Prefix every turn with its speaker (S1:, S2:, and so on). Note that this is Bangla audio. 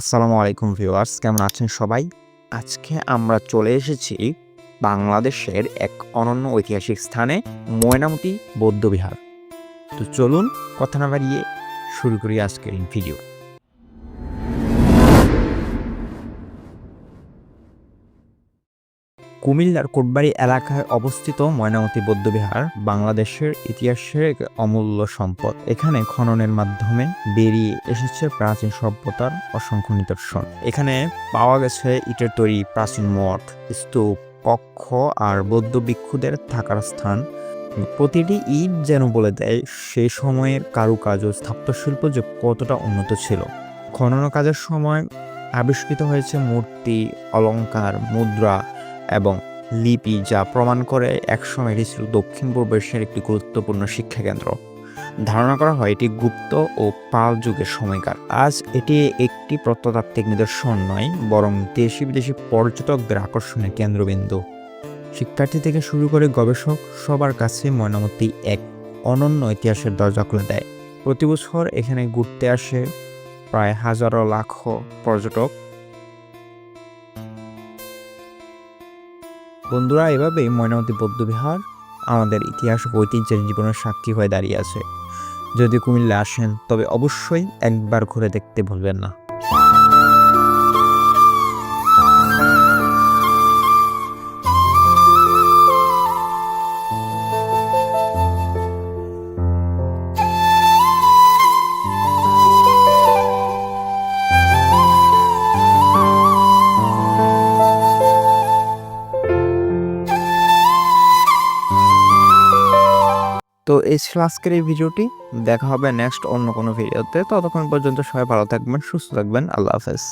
S1: আসসালামু আলাইকুম ভিউয়ার্স, কেমন আছেন সবাই? আজকে আমরা চলে এসেছি বাংলাদেশের এক অনন্য ঐতিহাসিক স্থানে, ময়নামতি বৌদ্ধবিহার। তো চলুন, কথা না বাড়িয়ে শুরু করি আজকের ভিডিও। কুমিল্লার কোটবাড়ি এলাকায় অবস্থিত ময়নামতি বৌদ্ধবিহার বাংলাদেশের ইতিহাসের এক অমূল্য সম্পদ। এখানে খননের মাধ্যমে বেরিয়ে এসেছে প্রাচীন সভ্যতার অসংখ্য নিদর্শন। এখানে পাওয়া গেছে ইটের তৈরি প্রাচীন মঠ, স্তূপ, কক্ষ আর বৌদ্ধ ভিক্ষুদের থাকার স্থান। প্রতিটি ইট যেন বলে দেয় সেই সময়ের কারুকাজ ও স্থাপত্যশিল্প যে কতটা উন্নত ছিল। খনন কাজের সময় আবিষ্কৃত হয়েছে মূর্তি, অলংকার, মুদ্রা এবং লিপি যা প্রমাণ করে একসময় এটি ছিল দক্ষিণ পূর্ব এশিয়ার একটি গুরুত্বপূর্ণ শিক্ষাকেন্দ্র। ধারণা করা হয় এটি গুপ্ত ও পাল যুগের সময়কার। আজ এটি একটি প্রত্নতাত্ত্বিক নিদর্শন নয়, বরং দেশি বিদেশি পর্যটকদের আকর্ষণের কেন্দ্রবিন্দু। শিক্ষার্থী থেকে শুরু করে গবেষক সবার কাছে ময়নামতি এক অনন্য ইতিহাসের দরজা খুলে দেয়। প্রতি বছর এখানে ঘুরতে আসে প্রায় হাজারো লাখ পর্যটক। বন্ধুরা, এভাবেই ময়নামতি বৌদ্ধবিহার আমাদের ইতিহাস ঐতিহ্যের জীবনের সাক্ষী হয়ে দাঁড়িয়ে আছে। যদি কুমিল্লা আসেন, তবে অবশ্যই একবার ঘুরে দেখতে ভুলবেন না। তো এই ছিল আজকের এই ভিডিওটি। দেখা হবে নেক্সট অন্য কোনো ভিডিওতে ততক্ষণ পর্যন্ত সবাই ভালো থাকবেন, সুস্থ থাকবেন। আল্লাহ হাফেজ।